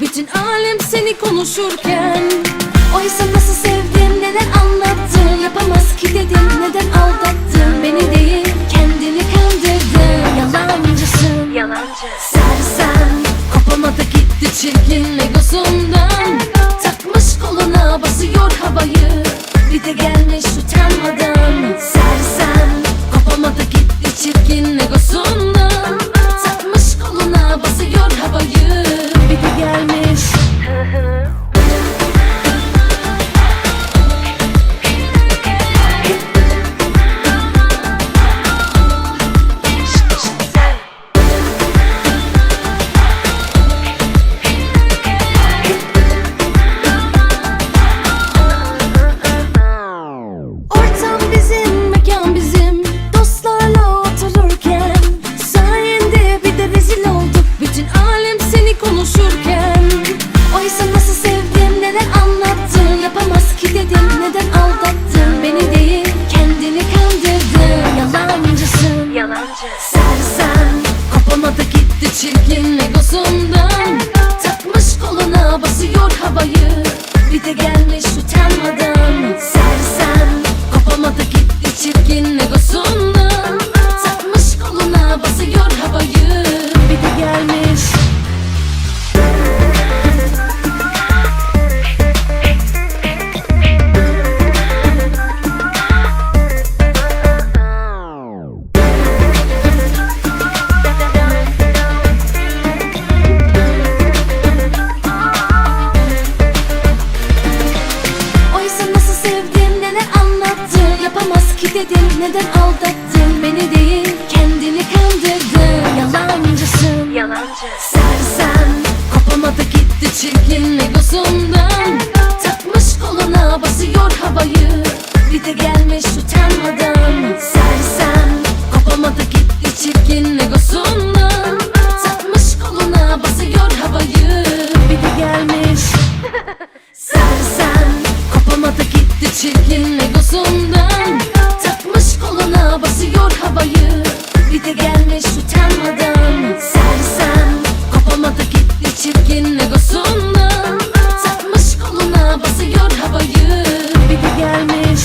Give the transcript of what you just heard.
Bütün alem seni konuşurken. Oysa nasıl sevdin neler anlattın? Yapamaz ki dedin neden aldattın? Beni değil kendini kandırdın. Yalancısın. Yalancı. Sersem kopamadı gitti çirkin egosundan Takmış koluna basıyor havayı. Bir de gelmiş utanmadan. Sersem kopamadı gitti çirkin egosundan Takmış koluna basıyor havayı çirkin egosundan Takmış koluna basıyor havayı. Bir de gelmiş dedin neden aldattın Beni değil kendini kandırdın. Yalancısın. Yalancı. Sersem kopamadı gitti çirkin egosundan Takmış koluna basıyor havayı. Bir de utanmadan Uçur havayı bir de gelmiş utanmadan Sersem kopamadı gitti çirkin egosundan Satmış koluna basıyor havayı bir de gelmiş.